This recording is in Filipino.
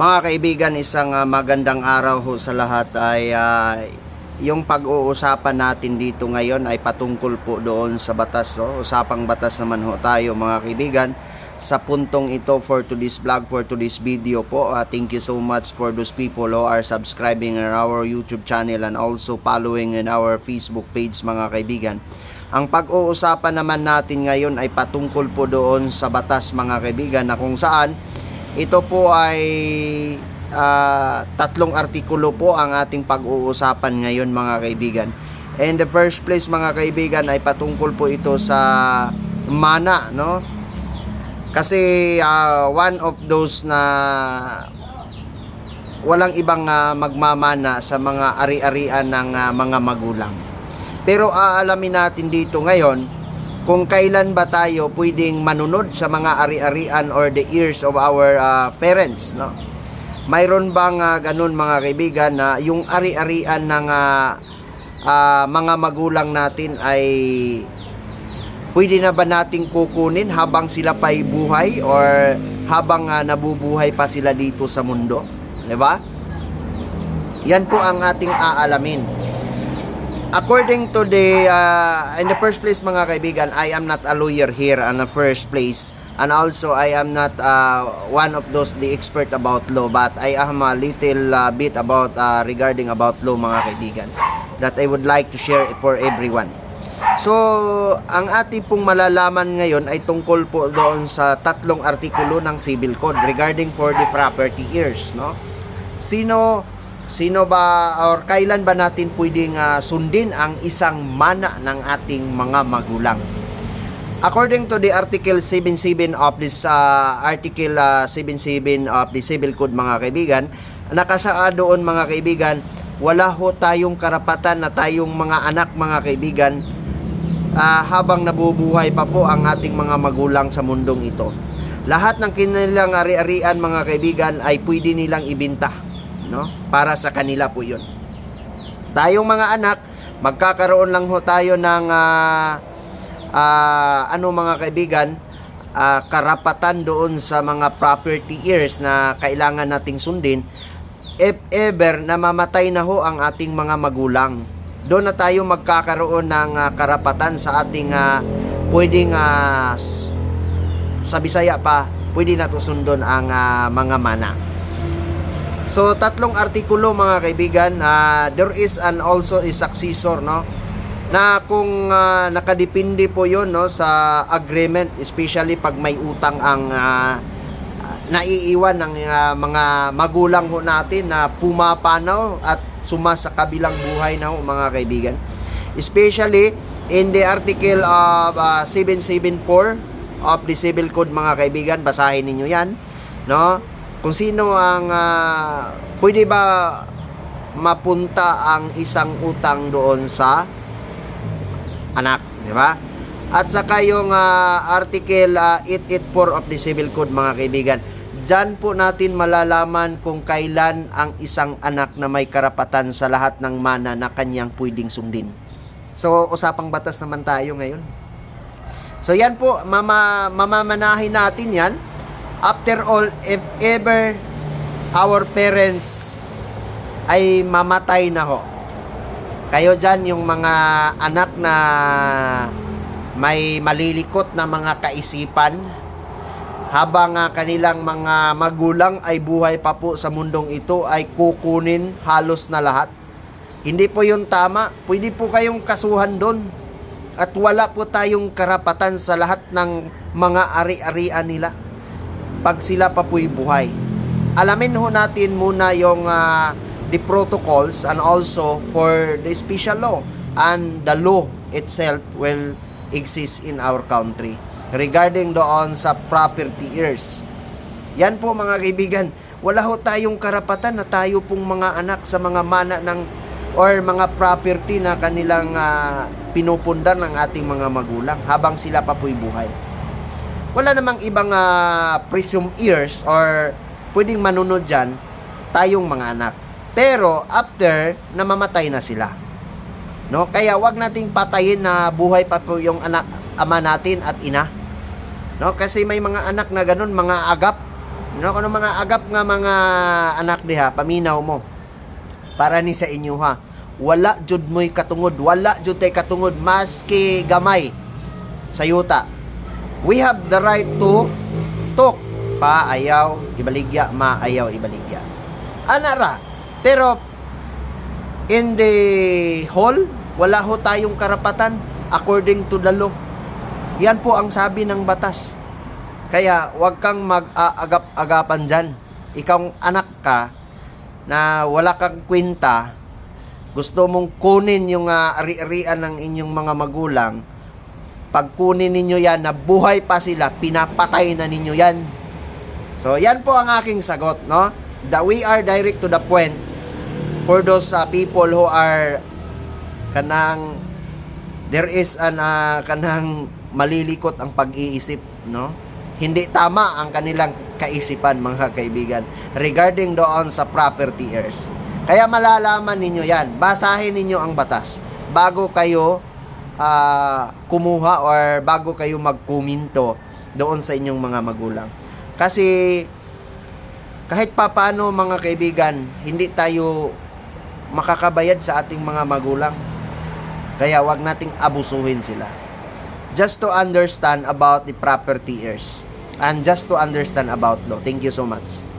Mga kaibigan, isang ah, magandang araw ho sa lahat ay ah, yung pag-uusapan natin dito ngayon ay patungkol po doon sa batas. No? Usapang batas naman ho tayo mga kaibigan. Sa puntong ito for today's vlog, for today's video po. ah, thank you so much for those people who are subscribing in our YouTube channel and also following in our Facebook page mga kaibigan. Ang pag-uusapan naman natin ngayon ay patungkol po doon sa batas mga kaibigan na kung saan ito po ay ah, tatlong artikulo po ang ating pag-uusapan ngayon mga kaibigan. In the first place mga kaibigan ay patungkol po ito sa mana, no? Kasi ah, one of those na walang ibang ah, magmamana sa mga ari-arian ng ah, mga magulang. Pero aalamin natin dito ngayon kung kailan ba tayo pwedeng manunod sa mga ari-arian or the ears of our ah, parents, no? Mayroon bang ah, ganun mga kaibigan na yung ari-arian ng ah, ah, mga magulang natin ay pwede na ba nating kukunin habang sila pa'y buhay or habang ah, nabubuhay pa sila dito sa mundo? 'Di ba? Yan po ang ating aalamin. According to the uh, in the first place mga kaibigan, I am not a lawyer here in the first place. And also I am not uh, one of those the expert about law but I am a little uh, bit about uh, regarding about law mga kaibigan that I would like to share for everyone. So, ang ating pong malalaman ngayon ay tungkol po doon sa tatlong artikulo ng Civil Code regarding for the property heirs, no? Sino sino ba or kailan ba natin pwedeng ah, sundin ang isang mana ng ating mga magulang? According to the Article 77 of this uh, Article uh, 77 of the Civil Code mga kaibigan, nakasaad doon mga kaibigan, wala ho tayong karapatan na tayong mga anak mga kaibigan ah, habang nabubuhay pa po ang ating mga magulang sa mundong ito. Lahat ng kanilang ari-arian mga kaibigan ay pwede nilang ibinta, no? Para sa kanila po 'yon. Tayong mga anak, magkakaroon lang ho tayo ng ah, ah, ano mga kaibigan, ah, karapatan doon sa mga property heirs na kailangan nating sundin if ever na mamatay na ho ang ating mga magulang. Doon na tayo magkakaroon ng ah, karapatan sa ating ah, pwedeng s- sa Bisaya pa, pwede na ang ah, mga mana. So tatlong artikulo mga kaibigan, ah, there is an also a successor no na kung ah, nakadepende po 'yon no sa agreement especially pag may utang ang ah, naiiwan ng ah, mga magulang ho natin na pumapanaw at suma sa kabilang buhay na ho mga kaibigan. Especially in the article of ah, 774 of the Civil Code mga kaibigan, basahin ninyo 'yan, no? Kung sino ang ah, pwede ba mapunta ang isang utang doon sa anak, di ba? At saka yung ah, article ah, 884 of the Civil Code mga kaibigan. Diyan po natin malalaman kung kailan ang isang anak na may karapatan sa lahat ng mana na kanyang pwedeng sundin. So, usapang batas naman tayo ngayon. So, yan po, mama, mamamanahin natin yan. After all, if ever our parents ay mamatay na ho, kayo dyan yung mga anak na may malilikot na mga kaisipan habang ah, kanilang mga magulang ay buhay pa po sa mundong ito ay kukunin halos na lahat. Hindi po yun tama. Pwede po kayong kasuhan doon. At wala po tayong karapatan sa lahat ng mga ari-arian nila pag sila pa po'y buhay. Alamin ho natin muna yung ah, the protocols and also for the special law and the law itself will exist in our country regarding doon sa property heirs. Yan po mga kaibigan, wala ho tayong karapatan na tayo pong mga anak sa mga mana ng or mga property na kanilang ah, pinupundar ng ating mga magulang habang sila pa po'y buhay wala namang ibang ah, presumed heirs or pwedeng manunod dyan, tayong mga anak. Pero after, namamatay na sila. No? Kaya wag nating patayin na buhay pa po yung anak, ama natin at ina. No? Kasi may mga anak na ganun, mga agap, No, kuno mga agap nga mga anak diha, paminaw mo. Para ni sa inyo ha. Wala jud mo'y katungod, wala jud tay katungod maski gamay sa yuta. We have the right to talk. Pa ayaw ibaligya, ma ayaw ibaligya. Anara. Pero in the hall, wala ho tayong karapatan according to the law. Yan po ang sabi ng batas. Kaya wag kang mag-agap-agapan dyan. Ikaw anak ka na wala kang kwenta, gusto mong kunin yung ah, ari-arian ng inyong mga magulang, pag kunin ninyo yan na buhay pa sila, pinapatay na ninyo yan. So, yan po ang aking sagot, no? That we are direct to the point for those uh, people who are kanang there is an uh, kanang malilikot ang pag-iisip, no? Hindi tama ang kanilang kaisipan, mga kaibigan, regarding doon sa property heirs. Kaya malalaman ninyo yan. Basahin ninyo ang batas bago kayo ah, kumuha or bago kayo magkuminto doon sa inyong mga magulang. Kasi kahit papaano mga kaibigan, hindi tayo makakabayad sa ating mga magulang. Kaya wag nating abusuhin sila. Just to understand about the property heirs and just to understand about law. Thank you so much.